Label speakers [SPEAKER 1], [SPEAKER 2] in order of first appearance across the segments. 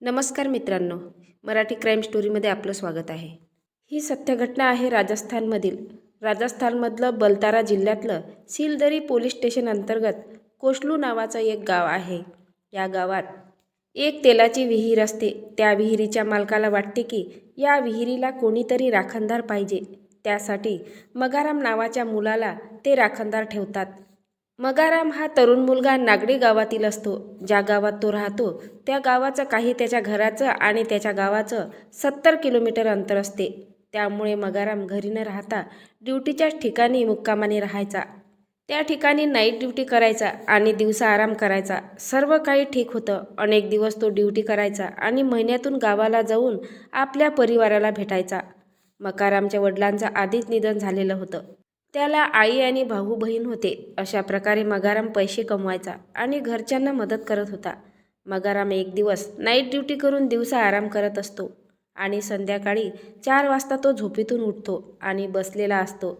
[SPEAKER 1] नमस्कार मित्रांनो मराठी क्राईम स्टोरीमध्ये आपलं स्वागत आहे. ही सत्य घटना आहे राजस्थानमधील. राजस्थानमधलं बलतारा जिल्ह्यातलं सिलदरी पोलीस स्टेशन अंतर्गत कोशलू नावाचं एक गाव आहे. या गावात एक तेलाची विहीर असते. त्या विहिरीच्या मालकाला वाटते की या विहिरीला कोणीतरी राखणदार पाहिजे. त्यासाठी मगाराम नावाच्या मुलाला ते राखणदार ठेवतात. मगाराम हा तरुण मुलगा नागडी गावातील असतो. ज्या गावात तो राहतो त्या गावाचं काही त्याच्या घराचं आणि त्याच्या गावाचं सत्तर किलोमीटर अंतर असते. त्यामुळे मगाराम घरी न राहता ड्युटीच्याच ठिकाणी मुक्कामाने राहायचा. त्या ठिकाणी नाईट ड्युटी करायचा आणि दिवसा आराम करायचा. सर्व काही ठीक होतं. अनेक दिवस तो ड्युटी करायचा आणि महिन्यातून गावाला जाऊन आपल्या परिवाराला भेटायचा. मकारामच्या वडिलांचं आधीच निधन झालेलं होतं. त्याला आई आणि भाऊ बहीण होते. अशा प्रकारे मगाराम पैसे कमवायचा आणि घरच्यांना मदत करत होता. मगाराम एक दिवस नाईट ड्युटी करून दिवसा आराम करत असतो आणि संध्याकाळी चार वाजता तो झोपेतून उठतो आणि बसलेला असतो.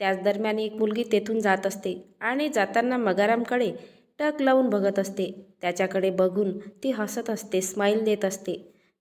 [SPEAKER 1] त्याच दरम्यान एक मुलगी तेथून जात असते आणि जाताना मगारामकडे टक लावून बघत असते. त्याच्याकडे बघून ती हसत असते स्माईल देत असते.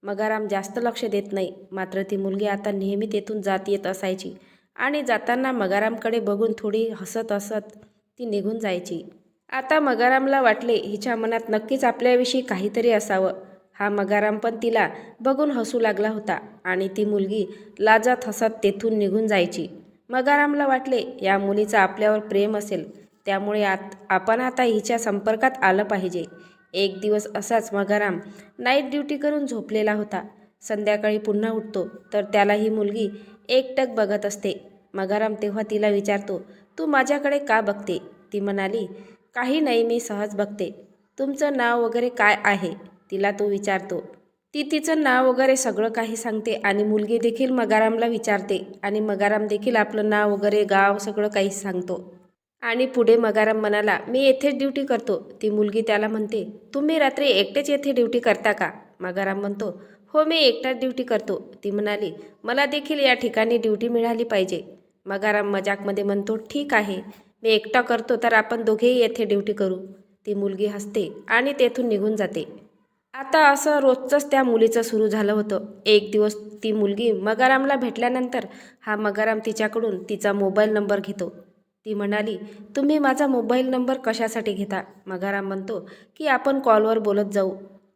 [SPEAKER 1] मगाराम जास्त लक्ष देत नाही मात्र ती मुलगी आता नेहमी तेथून जात येत असायची. आणि जाताना मगारामकडे बघून थोडी हसत हसत ती निघून जायची. आता मगारामला वाटले हिच्या मनात नक्कीच आपल्याविषयी काहीतरी असावं. हा मगाराम पण तिला बघून हसू लागला होता आणि ती मुलगी लाजत हसत तेथून निघून जायची. मगारामला वाटले या मुलीचं आपल्यावर प्रेम असेल. त्यामुळे आत आपण आता हिच्या संपर्कात आलं पाहिजे. एक दिवस असाच मगाराम नाईट ड्युटी करून झोपलेला होता. संध्याकाळी पुन्हा उठतो तर त्याला ही मुलगी एकटक बघत असते. मगाराम तेव्हा तिला विचारतो तू माझ्याकडे का बघते? ती म्हणाली काही नाही मी सहज बघते. तुमचं नाव वगैरे काय आहे? तिला तो विचारतो. ती तिचं नाव वगैरे सगळं काही सांगते आणि मुलगी देखील मगारामला विचारते आणि मगाराम देखील आपलं नाव वगैरे गाव सगळं काही सांगतो. आणि पुढे मगाराम म्हणाला मी येथेच ड्युटी करतो. ती मुलगी त्याला म्हणते तुम्ही रात्री एकटेच येथे ड्युटी करता का? मगाराम म्हणतो हो मी एकटाच ड्युटी करतो. ती म्हणाली मला देखील या ठिकाणी ड्युटी मिळाली पाहिजे. मगाराम मजाकमध्ये म्हणतो ठीक आहे मी एकटा करतो तर आपण दोघेही येथे ड्युटी करू. ती मुलगी हसते आणि तेथून निघून जाते. आता असं रोजचंच त्या मुलीचं सुरू झालं होतं. एक दिवस ती मुलगी मगारामला भेटल्यानंतर हा मगाराम तिच्याकडून तिचा मोबाईल नंबर घेतो. ती म्हणाली तुम्ही माझा मोबाईल नंबर कशासाठी घेता? मगाराम म्हणतो की आपण कॉलवर बोलत जाऊ.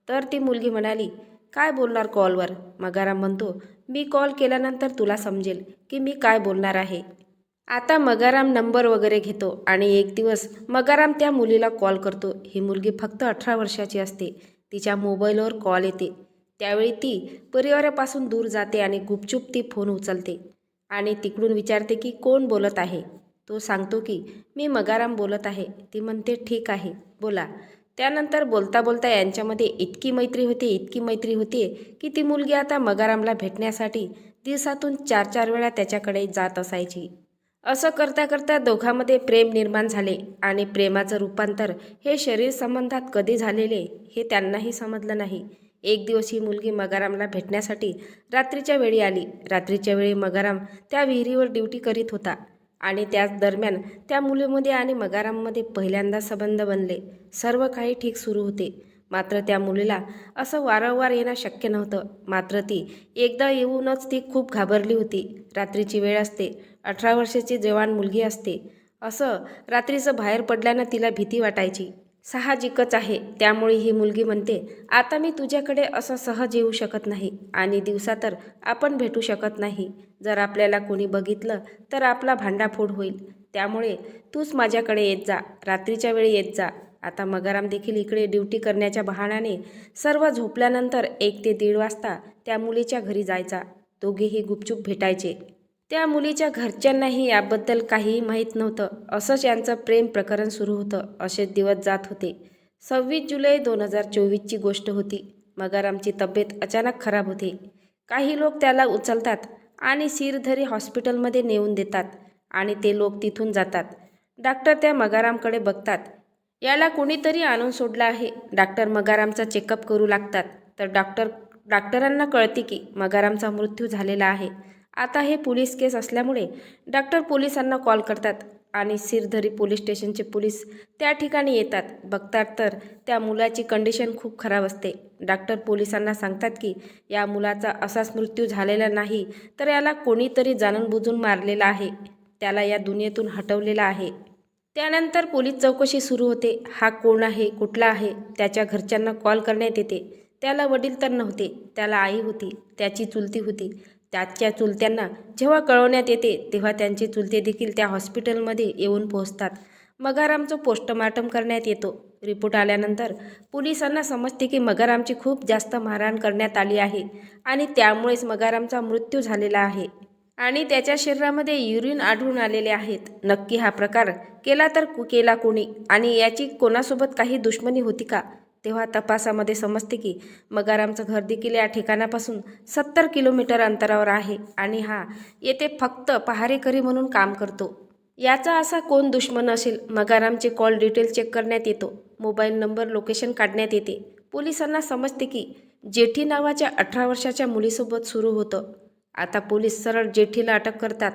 [SPEAKER 1] तर ती मुलगी म्हणाली काय बोलणार कॉलवर? मगाराम म्हणतो मी कॉल केल्यानंतर तुला समजेल की मी काय बोलणार आहे. आता मगाराम नंबर वगैरे घेतो आणि एक दिवस मगाराम त्या मुलीला कॉल करतो. ही मुलगी फक्त अठरा वर्षाची असते. तिच्या मोबाईलवर कॉल येते. त्यावेळी ती परिवारापासून दूर जाते आणि गुपचूप ती फोन उचलते आणि तिकडून विचारते की कोण बोलत आहे? तो सांगतो की मी मगाराम बोलत आहे. ती म्हणते ठीक आहे बोला. त्यानंतर बोलता बोलता यांच्यामध्ये इतकी मैत्री होती इतकी मैत्री होती की ती मुलगी आता मगारामला भेटण्यासाठी दिवसातून चार चार वेळा त्याच्याकडे जात असायची. असं करता करता दोघांमध्ये प्रेम निर्माण झाले आणि प्रेमाचं रूपांतर हे शरीर संबंधात कधी झालेले हे त्यांनाही समजलं नाही. एक दिवस ही मुलगी मगारामला भेटण्यासाठी रात्रीच्या वेळी आली. रात्रीच्या वेळी मगाराम त्या विहिरीवर ड्युटी करीत होता. आणि त्याच दरम्यान त्या मुलीमध्ये आणि मगारामध्ये पहिल्यांदा संबंध बनले. सर्व काही ठीक सुरू होते. मात्र त्या मुलीला असं वारंवार येणं शक्य नव्हतं. मात्र ती एकदा येऊनच ती खूप घाबरली होती. रात्रीची वेळ असते. अठरा वर्षाची जवान मुलगी असते. असं रात्रीचं बाहेर पडल्यानं तिला भीती वाटायची. साहजिकच आहे. त्यामुळे ही मुलगी म्हणते आता मी तुझ्याकडे असं सहज येऊ शकत नाही आणि दिवसा तर आपण भेटू शकत नाही. जर आपल्याला कोणी बघितलं तर आपला भांडाफोड होईल. त्यामुळे तूच माझ्याकडे येत जा. रात्रीच्या वेळी येत जा. आता मगाराम देखील इकडे ड्युटी करण्याच्या बहाण्याने सर्व झोपल्यानंतर एक ते दीड वाजता त्या मुलीच्या घरी जायचा. दोघेही गुपचूप भेटायचे. त्या मुलीच्या घरच्यांनाही याबद्दल काही माहीत नव्हतं. असंच यांचं प्रेम प्रकरण सुरू होतं. असेच दिवस जात होते. सव्वीस जुलै दोन हजार चोवीसची गोष्ट होती. मगारामची तब्येत अचानक खराब होते. काही लोक त्याला उचलतात आणि सिरधरी हॉस्पिटलमध्ये नेऊन देतात आणि ते लोक तिथून जातात. डॉक्टर त्या मगारामकडे बघतात. याला कोणीतरी आणून सोडलं आहे. डॉक्टर मगारामचा चेकअप करू लागतात. तर डॉक्टर डॉक्टरांना कळते की मगारामचा मृत्यू झालेला आहे. आता हे पोलीस केस असल्यामुळे डॉक्टर पोलिसांना कॉल करतात आणि सिरधरी पोलीस स्टेशनचे पोलीस त्या ठिकाणी येतात. बघतात तर त्या मुलाची कंडिशन खूप खराब असते. डॉक्टर पोलिसांना सांगतात की या मुलाचा असाच मृत्यू झालेला नाही तर याला कोणीतरी जाणूनबुजून मारलेला आहे. त्याला या दुनियेतून हटवलेला आहे. त्यानंतर पोलीस चौकशी सुरू होते. हा कोण आहे? कुठला आहे? त्याच्या घरच्यांना कॉल करण्यात येते. त्याला वडील तर नव्हते. त्याला आई होती. त्याची चुलती होती. त्याच्या चुलत्यांना जेव्हा कळवण्यात येते तेव्हा त्यांचे चुलते देखील त्या हॉस्पिटलमध्ये येऊन पोहोचतात. मगारामचं पोस्टमार्टम करण्यात येतो. रिपोर्ट आल्यानंतर पोलिसांना समजते की मगारामची खूप जास्त मारहाण करण्यात आली आहे आणि त्यामुळेच मगारामचा मृत्यू झालेला आहे आणि त्याच्या शरीरामध्ये युरिन आढळून आलेले आहेत. नक्की हा प्रकार केला तर कु- केला कोणी आणि याची कोणासोबत काही दुश्मनी होती का? तेव्हा तपासामध्ये समजते की मगारामचं घर देखील या ठिकाणापासून सत्तर किलोमीटर अंतरावर आहे आणि हा येथे फक्त पहारेकरी म्हणून काम करतो. याचा असा कोण दुश्मन असेल? मगारामचे कॉल डिटेल चेक करण्यात येतो. मोबाईल नंबर लोकेशन काढण्यात येते. पोलिसांना समजते की जेठी नावाच्या अठरा वर्षाच्या मुलीसोबत सुरू होतं. आता पोलीस सरळ जेठीला अटक करतात.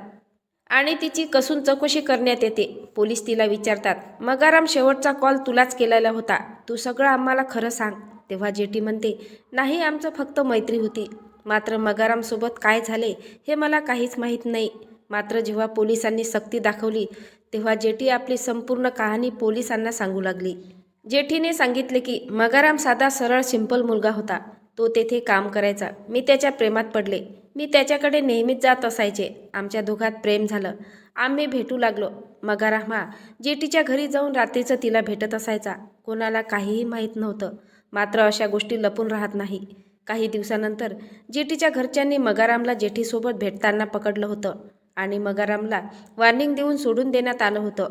[SPEAKER 1] आणि तिची कसून चौकशी करण्यात येते. पोलीस तिला विचारतात मगाराम शेवटचा कॉल तुलाच केलेला होता. तू सगळं आम्हाला खरं सांग. तेव्हा जेठी म्हणते नाही आमचं फक्त मैत्री होती. मात्र मगारामसोबत काय झाले हे मला काहीच माहीत नाही. मात्र जेव्हा पोलिसांनी सक्ती दाखवली तेव्हा जेठी आपली संपूर्ण कहाणी पोलिसांना सांगू लागली. जेठीने सांगितले की मगाराम साधा सरळ सिंपल मुलगा होता. तो तेथे काम करायचा. मी त्याच्या प्रेमात पडले. मी त्याच्याकडे नेहमीच जात असायचे. आमच्या दोघात प्रेम झालं. आम्ही भेटू लागलो. मगाराम हा जेठीच्या घरी जाऊन रात्रीचं तिला भेटत असायचा. कोणाला काहीही माहीत नव्हतं. मात्र अशा गोष्टी लपून राहत नाही. काही दिवसानंतर जेठीच्या घरच्यांनी मगारामला जेठीसोबत भेटताना पकडलं होतं आणि मगारामला वॉर्निंग देऊन सोडून देण्यात आलं होतं.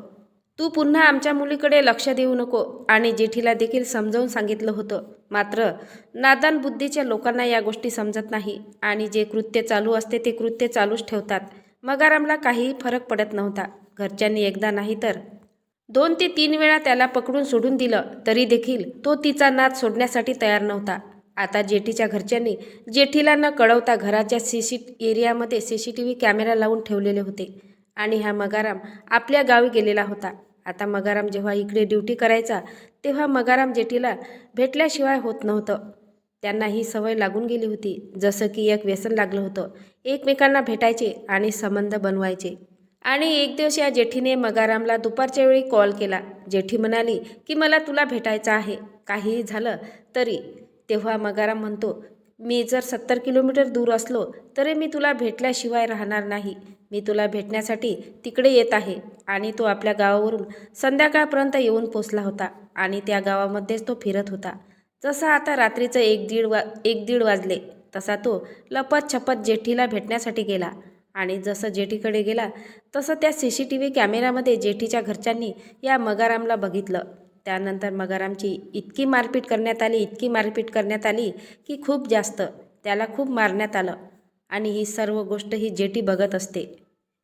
[SPEAKER 1] तू पुन्हा आमच्या मुलीकडे लक्ष देऊ नको आणि जेठीला देखील समजावून सांगितलं होतं. मात्र नादान बुद्धीच्या लोकांना या गोष्टी समजत नाही आणि जे कृत्य चालू असते ते कृत्य चालूच ठेवतात. मगारामला काहीही फरक पडत नव्हता. घरच्यांनी एकदा नाही तर दोन ते तीन वेळा त्याला पकडून सोडून दिलं तरी देखील तो तिचा नाद सोडण्यासाठी तयार नव्हता. आता जेठीच्या घरच्यांनी जेठीला न कळवता घराच्या सी सी एरियामध्ये C C T V camera लावून ठेवलेले होते आणि हा मगाराम आपल्या गावी गेलेला होता. आता मगाराम जेव्हा इकडे ड्युटी करायचा तेव्हा मगाराम जेठीला भेटल्याशिवाय होत नव्हतं. त्यांना ही सवय लागून गेली होती जसं की एक व्यसन लागलं होतं. एकमेकांना भेटायचे आणि संबंध बनवायचे. आणि एक दिवस या जेठीने मगारामला दुपारच्या वेळी कॉल केला. जेठी म्हणाली की मला तुला भेटायचं आहे. काहीही झालं तरी. तेव्हा मगाराम म्हणतो मी जर सत्तर किलोमीटर दूर असलो तरी मी तुला भेटल्याशिवाय राहणार नाही. मी तुला भेटण्यासाठी तिकडे येत आहे आणि तो आपल्या गावावरून संध्याकाळपर्यंत येऊन पोचला होता आणि त्या गावामध्येच तो फिरत होता. जसं आता रात्रीचं एक दीड वा एक दीड वाजले तसा तो लपत छपत जेठीला भेटण्यासाठी गेला. आणि जसं जेठीकडे गेला तसं त्या सी सी टी व्ही कॅमेऱ्यामध्ये जेठीच्या घरच्यांनी या मगारामला बघितलं. त्यानंतर मगारामची इतकी मारपीट करण्यात आली इतकी मारपीट करण्यात आली की खूप जास्त त्याला खूप मारण्यात आलं आणि ही सर्व गोष्ट ही जेठी बघत असते.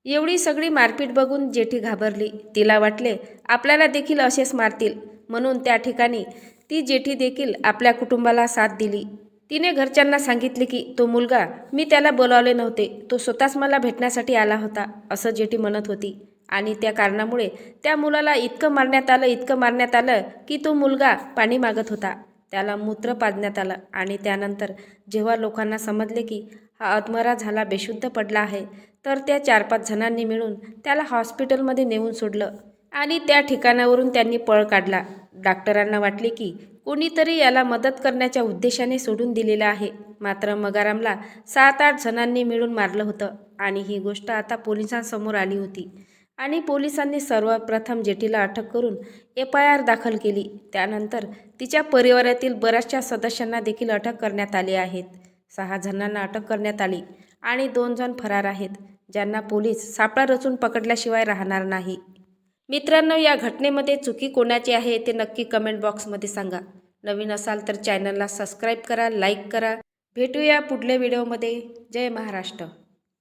[SPEAKER 1] एवढी सगळी मारपीट बघून जेठी घाबरली. तिला वाटले आपल्याला देखील असेच मारतील. म्हणून त्या ठिकाणी ती जेठी देखील आपल्या कुटुंबाला साथ दिली. तिने घरच्यांना सांगितले की तो मुलगा मी त्याला बोलावले नव्हते. तो स्वतःच मला भेटण्यासाठी आला होता असं जेठी म्हणत होती. आणि त्या कारणामुळे त्या मुलाला इतकं मारण्यात आलं इतकं मारण्यात आलं की तो मुलगा पाणी मागत होता. त्याला मूत्र पाजण्यात आलं आणि त्यानंतर जेव्हा लोकांना समजले की हा आत्मरा झाला बेशुद्ध पडला आहे तर त्या चार पाच जणांनी मिळून त्याला हॉस्पिटलमध्ये नेऊन सोडलं आणि त्या ठिकाणावरून त्यांनी पळ काढला. डॉक्टरांना वाटले की कोणीतरी याला मदत करण्याच्या उद्देशाने सोडून दिलेलं आहे. मात्र मगारामला सात आठ जणांनी मिळून मारलं होतं आणि ही गोष्ट आता पोलिसांसमोर आली होती. आणि पोलिसांनी सर्वप्रथम जेटीला अटक करून एफ आय आर दाखल केली. त्यानंतर तिच्या परिवारातील बऱ्याचशा सदस्यांना देखील अटक करण्यात आली आहेत. सहा जणांना अटक करण्यात आली आणि दोन जण फरार आहेत ज्यांना पोलीस सापळा रचून पकडल्याशिवाय राहणार नाही. मित्रांनो या घटनेमध्ये चुकी कोणाची आहे ते नक्की कमेंट बॉक्समध्ये सांगा. नवीन असाल तर चॅनलला सबस्क्राईब करा लाईक करा. भेटूया पुढल्या व्हिडिओमध्ये. जय महाराष्ट्र.